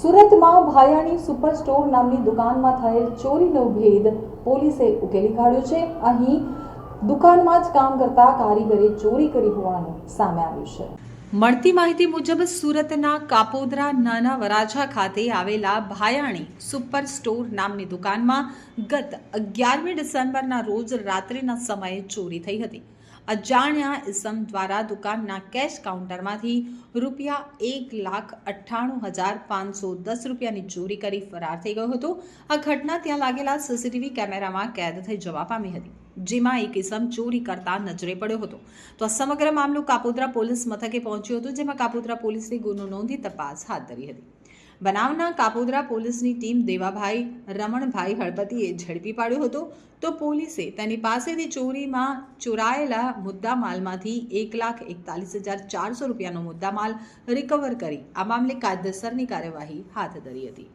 સુરતમાં Bhayani super store નામની દુકાનમાં થયેલ ચોરીનો ભેદ પોલીસે ઉકેલી કાઢ્યો છે. અહીં દુકાનમાં જ કામ કરતા કારીગરે ચોરી કરી હોવાનું સામે આવ્યું છે. મળતી માહિતી મુજબ સુરતના કાપોદરા નાના વરાછા ખાતે આવેલા ભાયાણી સુપર સ્ટોર નામની દુકાનમાં ગત અગિયારમી ડિસેમ્બરના રોજ રાત્રિના સમયે ચોરી થઈ હતી. અજાણ્યા ઇસમ દ્વારા દુકાનના કેશ કાઉન્ટરમાંથી રૂપિયા એક લાખ અઠ્ઠાણું હજાર પાંચસો દસ રૂપિયાની ચોરી કરી ફરાર થઈ ગયો હતો. આ ઘટના ત્યાં લાગેલા સીસીટીવી કેમેરામાં કેદ થઈ જવા પામી હતી. જેમાં એક ઇસમ ચોરી કરતા નજરે પડ્યો હતો. તો આ સમગ્ર મામલો કાપોદ્રા પોલીસ મથકે પહોંચ્યો હતો, જેમાં કાપોદ્રા પોલીસે ગુનો નોંધી તપાસ હાથ ધરી હતી. બનાવના કાપોદરા પોલીસની ટીમ દેવાભાઈ, રમણભાઈ હળપતિએ ઝડપી પાડ્યો હતો. તો પોલીસે તેની પાસેથી ચોરીમાં ચોરાયેલા મુદ્દામાલમાંથી એક લાખ એકતાલીસ હજાર ચારસો રૂપિયાનો મુદ્દામાલ રિકવર કરી. આ મામલે કાયદેસરની કાર્યવાહી હાથ ધરી હતી.